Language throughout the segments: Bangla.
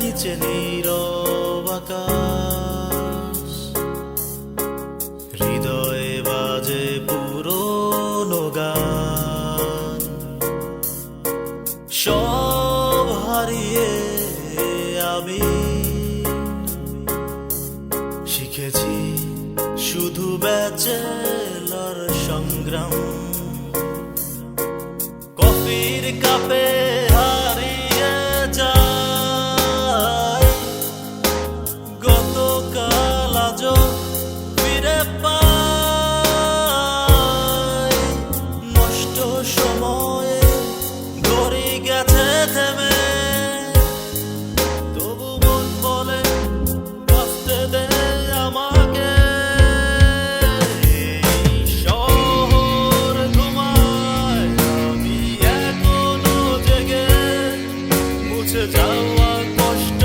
নিচে নীরব আকাশ। হৃদয়ে বাজে পুরনো গান। সব হারিয়ে আমি শিখেছি শুধু ব্যাচেলর সংগ্রাম। কফির কাপে ফিরে নষ্ট সময়ে ঘড়ি গেছে থেমে। তবু মন বলে আমাকে। শহর ঘুমায় আমি এখনও জেগে। মুছে যাওয়া কষ্ট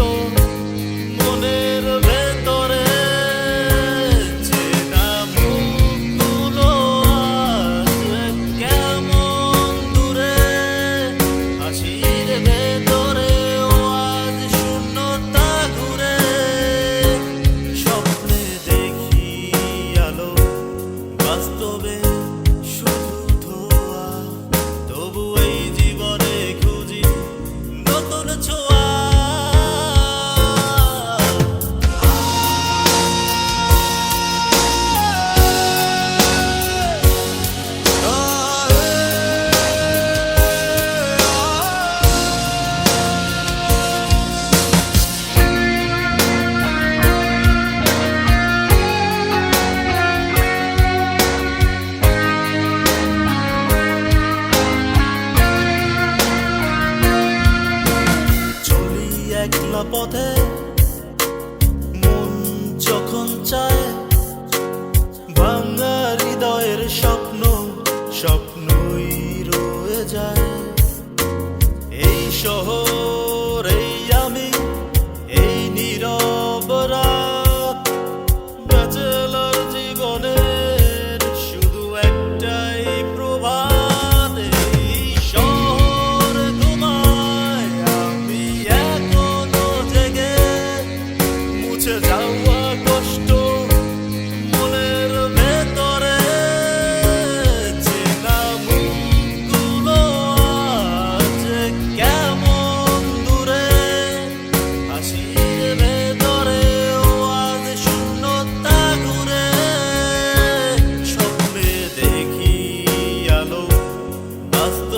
পথে মন যখন চায় ভাঙা হৃদয়ের স্বপ্ন স্বপ্নই রয়ে যায়। এই শহর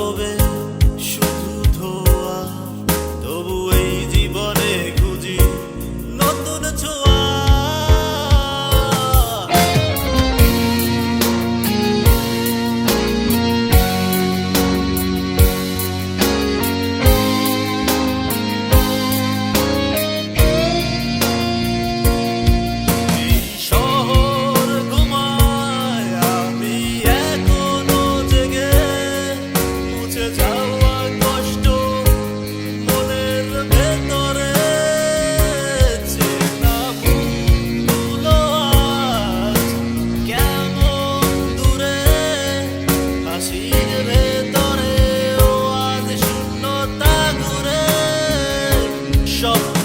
loving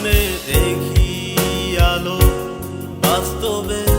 স্বপ্নে দেখি আলো বাস্তবে